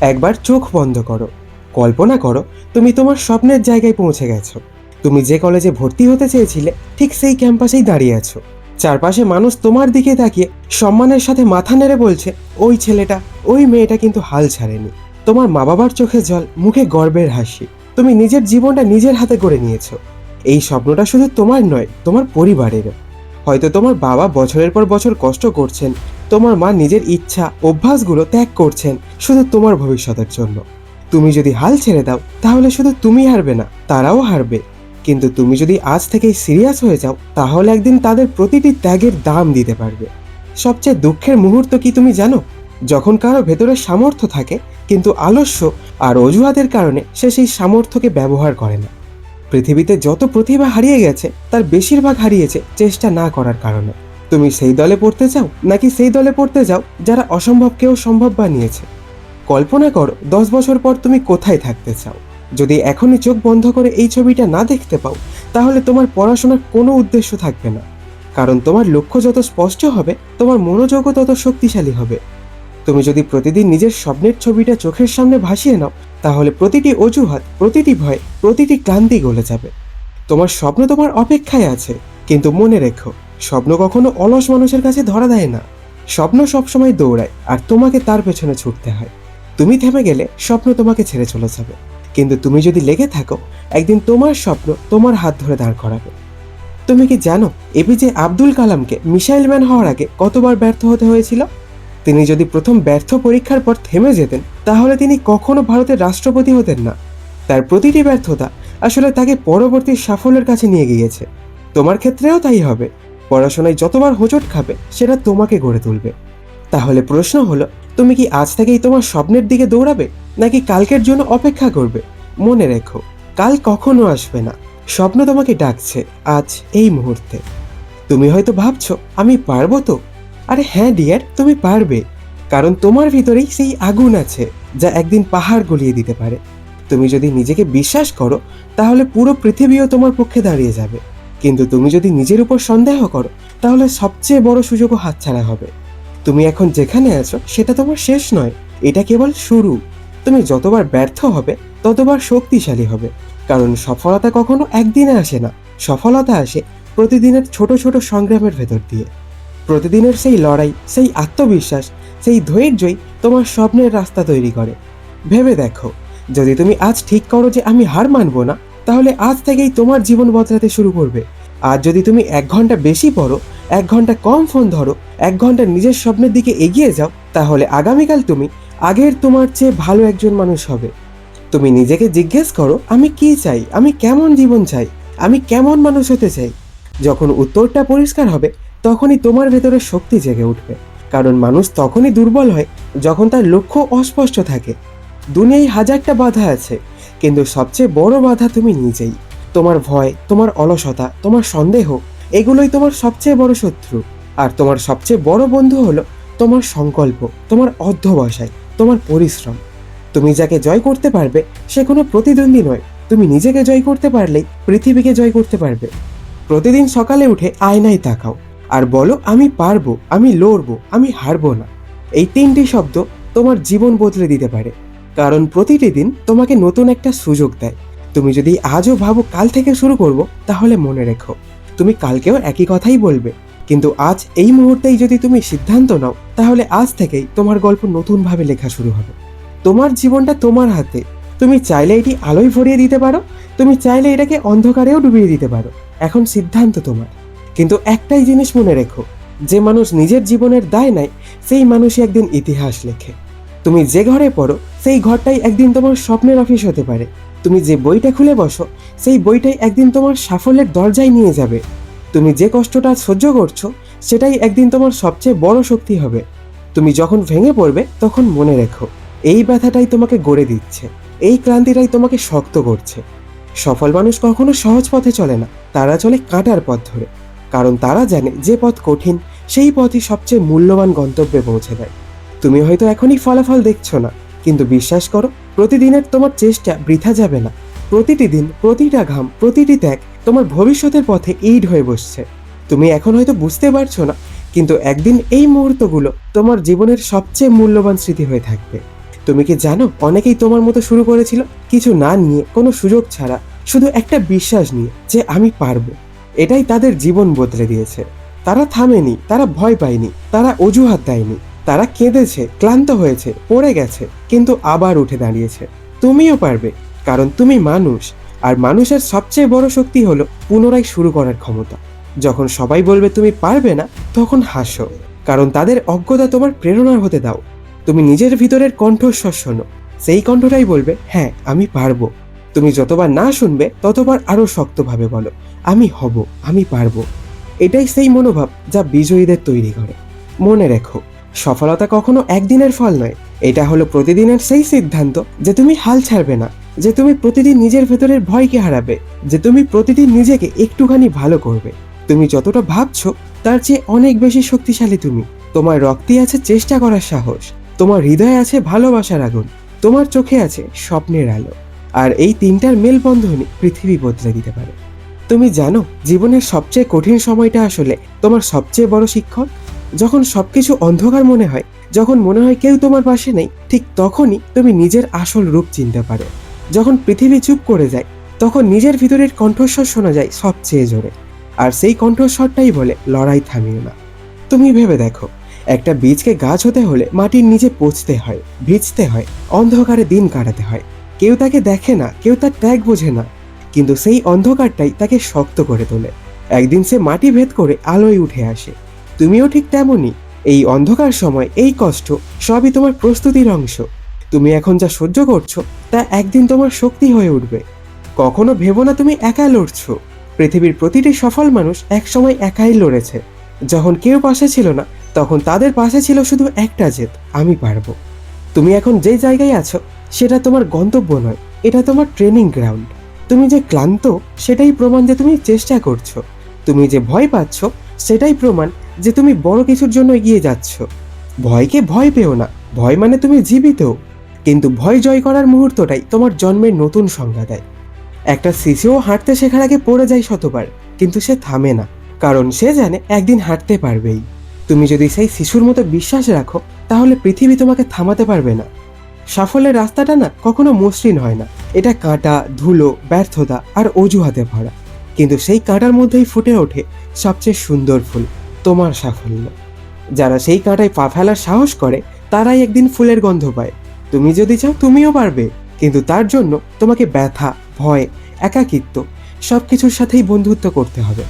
একবার চোখ বন্ধ করো। কল্পনা করো, তুমি তোমার স্বপ্নের জায়গায় পৌঁছে গেছো। তুমি যে কলেজে ভর্তি হতে চেয়েছিলে, ঠিক সেই ক্যাম্পাসেই দাঁড়িয়ে আছো। চারপাশে মানুষ তোমার দিকে তাকিয়ে সম্মানের সাথে মাথা নেড়ে বলছে, ওই ছেলেটা, ওই মেয়েটা কিন্তু হাল ছাড়েনি। তোমার মা বাবার চোখে জল, মুখে গর্বের হাসি। তুমি নিজের জীবনটা নিজের হাতে করে নিয়েছো। এই স্বপ্নটা শুধু তোমার নয়, তোমার পরিবারেরও। হয়তো তোমার বাবা বছরের পর বছর কষ্ট করছেন তোমার মা নিজের ইচ্ছা, অভ্যাসগুলো ত্যাগ করছেন শুধু তোমার ভবিষ্যতের জন্য। তুমি যদি হাল ছেড়ে দাও, তাহলে শুধু তুমি হারবে না, তারাও হারবে। কিন্তু তুমি যদি আজ থেকেই সিরিয়াস হয়ে যাও, তাহলে একদিন তাদের প্রতিটি ত্যাগের দাম দিতে পারবে। সবচেয়ে দুঃখের মুহূর্ত কি তুমি জানো? যখন কারও ভেতরে সামর্থ্য থাকে, কিন্তু আলস্য আর অজুহাতের কারণে সে সেই সামর্থ্যকে ব্যবহার করে না। পৃথিবীতে যত প্রতিভা হারিয়ে গেছে, তার বেশিরভাগ হারিয়েছে চেষ্টা না করার কারণে। তুমি সেই দলে পড়তে চাও নাকি সেই দলে পড়তে যাও যারা অসম্ভবকেও সম্ভব বানিয়েছে? কল্পনা করো, দশ বছর পর তুমি কোথায় থাকতে চাও? যদি এখনই চোখ বন্ধ করে এই ছবিটা না দেখতে পাও, তাহলে তোমার পড়াশোনার কোনো উদ্দেশ্য থাকবে না। কারণ তোমার লক্ষ্য যত স্পষ্ট হবে, তোমার মনোযোগও তত শক্তিশালী হবে। তুমি যদি প্রতিদিন নিজের স্বপ্নের ছবিটা চোখের সামনে ভাসিয়ে নাও, তাহলে প্রতিটি অজুহাত, প্রতিটি ভয়, প্রতিটি ক্লান্তি গলে যাবে। তোমার স্বপ্ন তোমার অপেক্ষায় আছে, কিন্তু মনে রেখো স্বপ্ন কখনো অলস মানুষের কাছে ধরা দেয় না। স্বপ্ন সবসময় দৌড়ায়, আর তোমাকে তার পেছনে ছুটতে হয়। তুমি থেমে গেলে স্বপ্ন তোমাকে ছেড়ে চলে যাবে। কিন্তু তুমি যদি লেগে থাকো, একদিন তোমার স্বপ্ন তোমার হাত ধরে দাঁড় করাবে। তুমি কি জানো, এপিজে আব্দুল কালামকে মিসাইল ম্যান হওয়ার আগে কতবার ব্যর্থ হতে হয়েছিল? তিনি যদি প্রথম ব্যর্থ পরীক্ষার পর থেমে যেতেন, তাহলে তিনি কখনো ভারতের রাষ্ট্রপতি হতেন না। তার প্রতিটি ব্যর্থতা আসলে তাকে পরবর্তী সাফল্যের কাছে নিয়ে গিয়েছে। তোমার ক্ষেত্রেও তাই হবে। পড়াশোনায় যতবার হোঁচট খাবে, সেটা তোমাকে গড়ে তুলবে। তাহলে প্রশ্ন হলো, তুমি কি আজ থেকেই তোমার স্বপ্নের দিকে দৌড়াবে, নাকি কালকের জন্য অপেক্ষা করবে? মনে রেখো, কাল কখনো আসবে না। স্বপ্ন তোমাকে ডাকছে আজ এই মুহূর্তে। তুমি হয়তো ভাবছ, আমি পারব তো? আরে হ্যাঁ ডিয়ার, তুমি পারবে। কারণ তোমার ভিতরেই সেই আগুন আছে, যা একদিন পাহাড় গলিয়ে দিতে পারে। তুমি যদি নিজেকে বিশ্বাস করো, তাহলে পুরো পৃথিবীও তোমার পক্ষে দাঁড়িয়ে যাবে। কিন্তু তুমি যদি নিজের উপর সন্দেহ করো, তাহলে সবচেয়ে বড় সুযোগও হাতছাড়া হবে। তুমি এখন যেখানে আছো, সেটা তোমার শেষ নয়, এটা কেবল শুরু। তুমি যতবার ব্যর্থ হবে, ততবার শক্তিশালী হবে। কারণ সফলতা কখনো একদিনে আসে না, সফলতা আসে প্রতিদিনের ছোট ছোট সংগ্রামের ভেতর দিয়ে। প্রতিদিনের সেই লড়াই, সেই আত্মবিশ্বাস, সেই ধৈর্যই তোমার স্বপ্নের রাস্তা তৈরি করে। ভেবে দেখো, যদি তুমি আজ ঠিক করো যে আমি হার মানবো না তাহলে আজ থেকেই তোমার জীবন বদলাতে শুরু করবে। আর যদি তুমি এক ঘণ্টা বেশি পড়ো, এক ঘণ্টা কম ফোন ধরো, এক ঘণ্টা নিজের স্বপ্নের দিকে এগিয়ে যাও, তাহলে আগামীকাল তুমি আগের তোমার চেয়ে ভালো একজন মানুষ হবে। তুমি নিজেকে জিজ্ঞেস করো, আমি কি চাই? আমি কেমন জীবন চাই? আমি কেমন মানুষ হতে চাই? যখন উত্তরটা পরিষ্কার হবে, তখনই তোমার ভেতরে শক্তি জেগে উঠবে। কারণ মানুষ তখনই দুর্বল হয়, যখন তার লক্ষ্য অস্পষ্ট থাকে। দুনিয়ায় হাজারটা বাধা আছে। কিন্তু সবচেয়ে বড় বাধা তুমি নিজেই। তোমার ভয়, তোমার অলসতা, তোমার সন্দেহ, এগুলোই তোমার সবচেয়ে বড় শত্রু। আর তোমার সবচেয়ে বড় বন্ধু হলো তোমার সংকল্প, তোমার অধ্যবসায়, তোমার পরিশ্রম। তুমি যাকে জয় করতে পারবে, সে কোনো প্রতিদ্বন্দ্বী নয়। তুমি নিজেকে জয় করতে পারলেই পৃথিবীকে জয় করতে পারবে। প্রতিদিন সকালে উঠে আয়নায় তাকাও আর বলো, আমি পারব, আমি লড়বো, আমি হারবো না। এই তিনটি শব্দ তোমার জীবন বদলে দিতে পারে। কারণ প্রতিটি দিন তোমাকে নতুন একটা সুযোগ দেয়। তুমি যদি আজও ভাবো কাল থেকে শুরু করব, তাহলে মনে রেখো, তুমি কালকেও একই কথাই বলবে। কিন্তু আজ এই মুহূর্তেই যদি তুমি সিদ্ধান্ত নাও, তাহলে আজ থেকেই তোমার গল্প নতুনভাবে লেখা শুরু হবে। তোমার জীবনটা তোমার হাতে। তুমি চাইলে এটি আলোয় ভরিয়ে দিতে পারো, তুমি চাইলে এটাকে অন্ধকারেও ডুবিয়ে দিতে পারো। এখন সিদ্ধান্ত তোমার। কিন্তু একটাই জিনিস মনে রেখো, যে মানুষ নিজের জীবনের দায় নেয়, সেই মানুষই একদিন ইতিহাস লেখে। তুমি যে ঘরে পড়ো, সেই ঘরটাই একদিন তোমার স্বপ্নের অফিস হতে পারে। তুমি যে বইটা খুলে বসো, সেই বইটাই একদিন তোমার সাফল্যের দরজায় নিয়ে যাবে। তুমি যে কষ্টটা সহ্য করছ, সেটাই একদিন তোমার সবচেয়ে বড় শক্তি হবে। তুমি যখন ভেঙে পড়বে, তখন মনে রেখো, এই ব্যথাটাই তোমাকে গড়ে দিচ্ছে, এই ক্লান্তিটাই তোমাকে শক্ত করছে। সফল মানুষ কখনো সহজ পথে চলে না, তারা চলে কাঁটার পথ ধরে। কারণ তারা জানে, যে পথ কঠিন, সেই পথই সবচেয়ে মূল্যবান গন্তব্যে পৌঁছে দেয়। তুমি হয়তো এখনই ফলাফল দেখছ না। কিন্তু বিশ্বাস করো, প্রতিদিনের তোমার চেষ্টা বৃথা যাবে না। প্রতিটি দিন, প্রতিটা ঘাম, প্রতিটি ত্যাগ তোমার ভবিষ্যতের পথে ইড হয়ে বসছে। তুমি এখন হয়তো বুঝতে পারছ না, কিন্তু একদিন এই মুহূর্তগুলো তোমার জীবনের সবচেয়ে মূল্যবান স্মৃতি হয়ে থাকবে। তুমি কি জানো, অনেকেই তোমার মতো শুরু করেছিল কিছু না নিয়ে, কোনো সুযোগ ছাড়া, শুধু একটা বিশ্বাস নিয়ে যে আমি পারব। এটাই তাদের জীবন বদলে দিয়েছে। তারা থামেনি, তারা ভয় পায়নি, তারা অজুহাত দেয়নি। তারা কেঁদেছে, ক্লান্ত হয়েছে, পড়ে গেছে, কিন্তু আবার উঠে দাঁড়িয়েছে। তুমিও পারবে, কারণ তুমি মানুষ, আর মানুষের সবচেয়ে বড় শক্তি হলো পুনরায় শুরু করার ক্ষমতা। যখন সবাই বলবে তুমি পারবে না, তখন হাসো, কারণ তাদের অজ্ঞতা তোমার প্রেরণার হতে দাও। তুমি নিজের ভিতরের কণ্ঠস্বর শোনো, সেই কণ্ঠটাই বলবে হ্যাঁ আমি পারব। তুমি যতবার না শুনবে, ততবার আরও শক্তভাবে বলো, আমি হব, আমি পারব। এটাই সেই মনোভাব যা বিজয়ীদের তৈরি করে। মনে রেখো সফলতা কখনো একদিনের ফল নয়। এটা হলো প্রতিদিনের সেই সিদ্ধান্ত যে তুমি হাল ছাড়বে না, যে তুমি প্রতিদিন নিজের ভেতরের ভয়কে হারাবে, যে তুমি প্রতিদিন নিজেকে একটুখানি ভালো করবে। তুমি যতটা ভাবছ, তার চেয়ে অনেক বেশি শক্তিশালী তুমি। তোমার রক্তে আছে চেষ্টা করার সাহস, তোমার হৃদয়ে আছে ভালোবাসার আগুন, তোমার চোখে আছে স্বপ্নের আলো। আর এই তিনটার মেলবন্ধনই পৃথিবী বদলে দিতে পারে। তুমি জানো, জীবনের সবচেয়ে কঠিন সময়টা আসলে তোমার সবচেয়ে বড় শিক্ষক? যখন সবকিছু অন্ধকার মনে হয়, যখন মনে হয় কেউ তোমার পাশে নেই, ঠিক তখনই তুমি নিজের আসল রূপ চিনতে পারো। যখন পৃথিবী চুপ করে যায়, তখন নিজের ভিতরের কণ্ঠস্বর শোনা যায় সবচেয়ে জোরে। আর সেই কণ্ঠস্বরটাই বলে, লড়াই থামিও না। তুমি ভেবে দেখো, একটা বীজকে গাছ হতে হলে মাটির নিচে পচতে হয়, ভিজতে হয়, অন্ধকারে দিন কাটাতে হয়। কেউ তাকে দেখে না, কেউ তার ত্যাগ বোঝে না, কিন্তু সেই অন্ধকারটাই তাকে শক্ত করে তোলে। একদিন সে মাটি ভেদ করে আলোয় উঠে আসে। তুমিও ঠিক তেমনই। এই অন্ধকার সময়, এই কষ্ট, সবই তোমার প্রস্তুতির অংশ। তুমি এখন যা সহ্য করছ, তা একদিন তোমার শক্তি হয়ে উঠবে। কখনো ভেবো না তুমি একা লড়ছো। পৃথিবীর প্রতিটি সফল মানুষ একসময় একাই লড়েছে। যখন কেউ পাশে ছিল না, তখন তাদের পাশে ছিল শুধু একটা জেদ, আমি পারব। তুমি এখন যে জায়গায় আছো, সেটা তোমার গন্তব্য নয়, এটা তোমার ট্রেনিং গ্রাউন্ড। তুমি যে ক্লান্ত, সেটাই প্রমাণ যে তুমি চেষ্টা করছ। তুমি যে ভয় পাচ্ছ সেটাই প্রমাণ যে তুমি বড় কিছুর জন্য এগিয়ে যাচ্ছ। ভয়কে ভয় পেও না, ভয় মানে তুমি জীবিত। কিন্তু ভয় জয় করার মুহূর্তটাই তোমার জন্মের নতুন সংজ্ঞা দেয়। একটা শিশুও হাঁটতে শেখার আগে পড়ে যায় শতবার, কিন্তু সে থামে না, কারণ সে জানে একদিন হাঁটতে পারবেই। তুমি যদি সেই শিশুর মতো বিশ্বাস রাখো, তাহলে পৃথিবী তোমাকে থামাতে পারবে না। সাফল্যের রাস্তাটা না কখনো মসৃণ হয় না। এটা কাঁটা, ধুলো, ব্যর্থতা আর অজুহাতে ভরা। কিন্তু সেই কাঁটার মধ্যেই ফুটে ওঠে সবচেয়ে সুন্দর ফুল, তোমার সাফল্য। যারা সেই কাঁটায় পা ফেলার সাহস করে, তারাই একদিন ফুলের গন্ধ পায়। তুমি যদি চাও তুমিও পারবে, কিন্তু তার জন্য তোমাকে ব্যথা, ভয়, একাকিত্ব সব কিছুর সাথেই বন্ধুত্ব করতে হবে।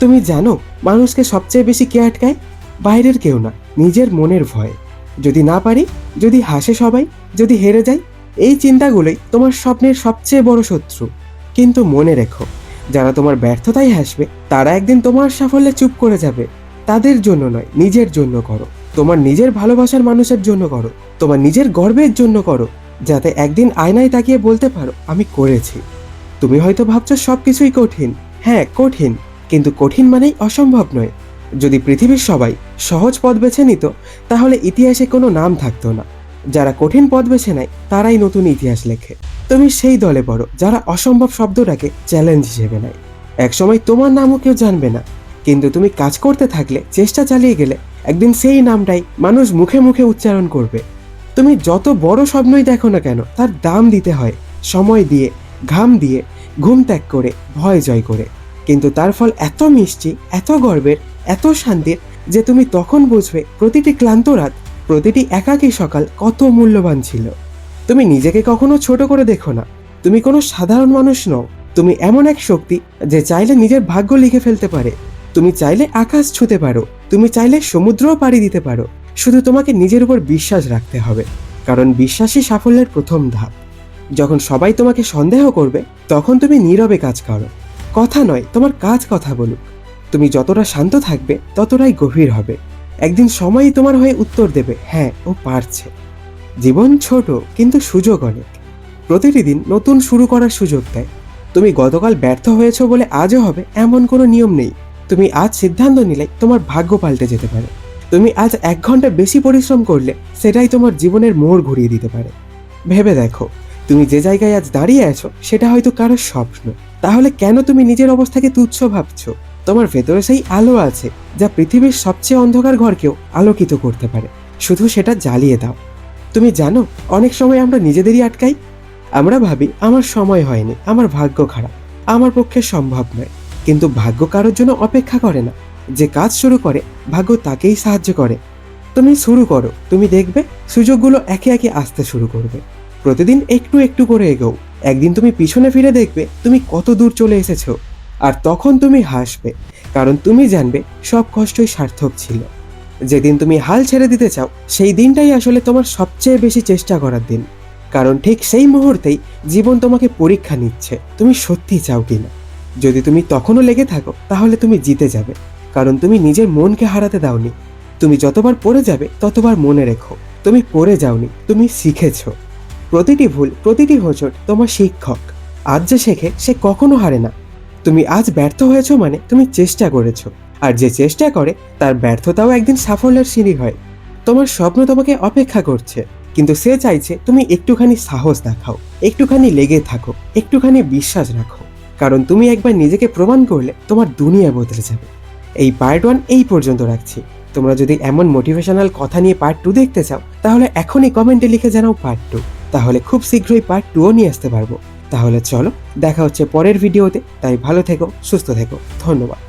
তুমি জানো মানুষকে সবচেয়ে বেশি কে আটকায়? বাইরের কেউ না, নিজের মনের ভয়। যদি না পারি, যদি হাসে সবাই, যদি হেরে যাই, এই চিন্তাগুলোই তোমার স্বপ্নের সবচেয়ে বড় শত্রু। কিন্তু মনে রেখো যারা তোমার ব্যর্থতাই হাসবে, তারা একদিন তোমার সাফল্যে চুপ করে যাবে। তাদের জন্য নয়, নিজের জন্য করো। তোমার নিজের ভালোবাসার মানুষের জন্য করো। তোমার নিজের গর্বের জন্য করো, যাতে একদিন আয়নায় তাকিয়ে বলতে পারো, আমি করেছি। তুমি হয়তো ভাবছ সব কিছুই কঠিন। হ্যাঁ কঠিন, কিন্তু কঠিন মানেই অসম্ভব নয়। যদি পৃথিবীর সবাই সহজ পথ বেছে নিত, তাহলে ইতিহাসে কোনো নাম থাকতো না। যারা কঠিন পথ বেছে নেয়, তারাই নতুন ইতিহাস লেখে। তুমি সেই দলে পড়ো, যারা অসম্ভব শব্দটাকে চ্যালেঞ্জ হিসেবে নেয়। একসময় তোমার নামও কেউ জানবে না, কিন্তু তুমি কাজ করতে থাকলে, চেষ্টা চালিয়ে গেলে, একদিন সেই নামটাই মানুষ মুখে মুখে উচ্চারণ করবে। তুমি যত বড় স্বপ্নই দেখো না কেন, তার দাম দিতে হয়, সময় দিয়ে, ঘাম দিয়ে, ঘুম ত্যাগ করে, ভয় জয় করে। কিন্তু তার ফল এত মিষ্টি, এত গর্বের, এত শান্তির, যে তুমি তখন বুঝবে প্রতিটি ক্লান্ত রাত প্রতিটি একাকী সকাল কত মূল্যবান ছিল। তুমি নিজেকে কখনো ছোট করে দেখো না। তুমি কোনো সাধারণ মানুষ নও। তুমি এমন এক শক্তি যে চাইলে নিজের ভাগ্য লিখে ফেলতে পারে। তুমি চাইলে আকাশ ছুঁতে পারো। তুমি চাইলে সমুদ্রও পাড়ি দিতে পারো। শুধু তোমাকে নিজের উপর বিশ্বাস রাখতে হবে। কারণ বিশ্বাসই সাফল্যের প্রথম ধাপ। যখন সবাই তোমাকে সন্দেহ করবে, তখন তুমি নীরবে কাজ করো। কথা নয়, তোমার কাজ কথা বলুক। তুমি যতটা শান্ত থাকবে, ততটাই গভীর হবে। একদিন সময়ই তোমার হয়ে উত্তর দেবে হ্যাঁ ও পারছে। জীবন ছোট, কিন্তু সুযোগ অনেক। প্রতিটি দিন নতুন শুরু করার সুযোগ দেয়। তুমি গতকাল ব্যর্থ হয়েছো বলে আজও হবে এমন কোনো নিয়ম নেই। তুমি আজ সিদ্ধান্ত নিলে তোমার ভাগ্য পাল্টে যেতে পারে। তুমি আজ এক ঘণ্টা বেশি পরিশ্রম করলে সেটাই তোমার জীবনের মোড় ঘুরিয়ে দিতে পারে। ভেবে দেখো, তুমি যে জায়গায় আজ দাঁড়িয়ে আছো, সেটা হয়তো কারোর স্বপ্ন। তাহলে কেন তুমি নিজের অবস্থাকে তুচ্ছ ভাবছ? তোমার ভেতরে সেই আলো আছে, যা পৃথিবীর সবচেয়ে অন্ধকার ঘরকেও আলোকিত করতে পারে। শুধু সেটা জ্বালিয়ে দাও। তুমি জানো, অনেক সময় আমরা নিজেদেরই আটকাই? আমরা ভাবি, আমার সময় হয়নি, আমার ভাগ্য খারাপ, আমার পক্ষে সম্ভব নয়। কিন্তু ভাগ্য কারোর জন্য অপেক্ষা করে না। যে কাজ শুরু করে, ভাগ্য তাকেই সাহায্য করে। তুমি শুরু করো, তুমি দেখবে, সুযোগগুলো একে একে আসতে শুরু করবে। প্রতিদিন একটু একটু করে এগোও। একদিন তুমি পিছনে ফিরে দেখবে, তুমি কত দূর চলে এসেছ। আর তখন তুমি হাসবে, কারণ তুমি জানবে সব কষ্টই সার্থক ছিল। যেদিন তুমি হাল ছেড়ে দিতে চাও, সেই দিনটাই আসলে তোমার সবচেয়ে বেশি চেষ্টা করার দিন। কারণ ঠিক সেই মুহূর্তেই জীবন তোমাকে পরীক্ষা নিচ্ছে, তুমি সত্যি চাও কিনা। যদি তুমি তখনও লেগে থাকো, তাহলে তুমি জিতে যাবে, কারণ তুমি নিজের মনকে হারাতে দাওনি। তুমি যতবার পড়ে যাবে, ততবার মনে রেখো, তুমি পড়ে যাওনি, তুমি শিখেছো। প্রতিটি ভুল, প্রতিটি হোঁচট তোমার শিক্ষক। আজ যে শেখে, সে কখনো হারে না। তুমি আজ ব্যর্থ হয়েছো মানে তুমি চেষ্টা করেছ। আর যে চেষ্টা করে, তার ব্যর্থতাও একদিন সাফল্যের সিঁড়ি হয়। তোমার স্বপ্ন তোমাকে অপেক্ষা করছে, কিন্তু সে চাইছে তুমি একটুখানি সাহস দেখাও, একটুখানি লেগে থাকো, একটুখানি বিশ্বাস রাখো। কারণ তুমি একবার নিজেকে প্রমাণ করলে তোমার দুনিয়া বদলে যাবে। এই পার্ট ওয়ান এই পর্যন্ত রাখছি। তোমরা যদি এমন মোটিভেশনাল কথা নিয়ে পার্ট টু দেখতে চাও, তাহলে এখনই কমেন্টে লিখে জানাও পার্ট টু তাহলে খুব শীঘ্রই পার্ট টুও নিয়ে আসতে পারব। তাহলে চলো দেখা হচ্ছে পরের ভিডিওতে। তাই ভালো থেকো সুস্থ থেকো। ধন্যবাদ।